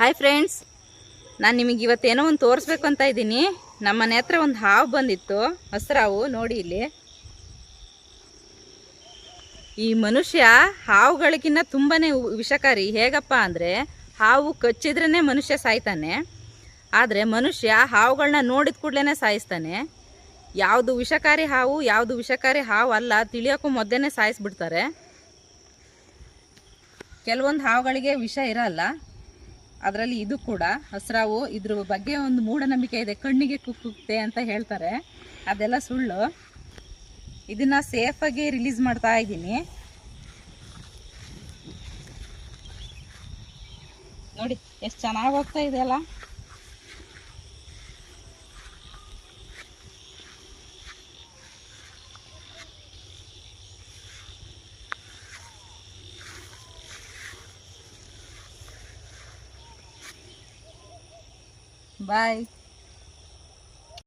Hi friends ನಾನು ನಿಮಗೆ ಇವತ್ತೇನೋ ಒಂದು ತೋರಿಸ್ಬೇಕು ಅಂತ ಇದ್ದೀನಿ. ನಮ್ಮ ಮನೆ ಹತ್ರ ಒಂದು ಹಾವು ಬಂದಿತ್ತು. ಹಸ್ರಾವು ನೋಡಿ ಇಲ್ಲಿ. ಈ ಮನುಷ್ಯ ಹಾವುಗಳಿಗಿನ್ನ ತುಂಬಾ ವಿಷಕಾರಿ. ಹೇಗಪ್ಪ ಅಂದರೆ, ಹಾವು ಕಚ್ಚಿದ್ರೇ ಮನುಷ್ಯ ಸಾಯ್ತಾನೆ. ಆದರೆ ಮನುಷ್ಯ ಹಾವುಗಳನ್ನ ನೋಡಿದ ಕೂಡಲೇ ಸಾಯಿಸ್ತಾನೆ. ಯಾವುದು ವಿಷಕಾರಿ ಹಾವು, ಯಾವುದು ವಿಷಕಾರಿ ಹಾವು ಅಲ್ಲ, ತಿಳಿಯೋಕ್ಕೂ ಮೊದಲೇ ಸಾಯಿಸ್ಬಿಡ್ತಾರೆ. ಕೆಲವೊಂದು ಹಾವುಗಳಿಗೆ ವಿಷ ಇರಲ್ಲ. ಅದರಲ್ಲಿ ಇದು ಕೂಡ, ಹಸ್ರಾವು, ಇದ್ರ ಬಗ್ಗೆ ಒಂದು ಮೂಢನಂಬಿಕೆ ಇದೆ, ಕಣ್ಣಿಗೆ ಕುಕ್ಕುತ್ತೆ ಅಂತ ಹೇಳ್ತಾರೆ. ಅದೆಲ್ಲ ಸುಳ್ಳು. ಇದನ್ನ ಸೇಫಾಗಿ ರಿಲೀಸ್ ಮಾಡ್ತಾ ಇದ್ದೀನಿ. ನೋಡಿ, ಎಷ್ಟು ಚೆನ್ನಾಗಿ ಹೋಗ್ತಾ ಇದೆ Bye.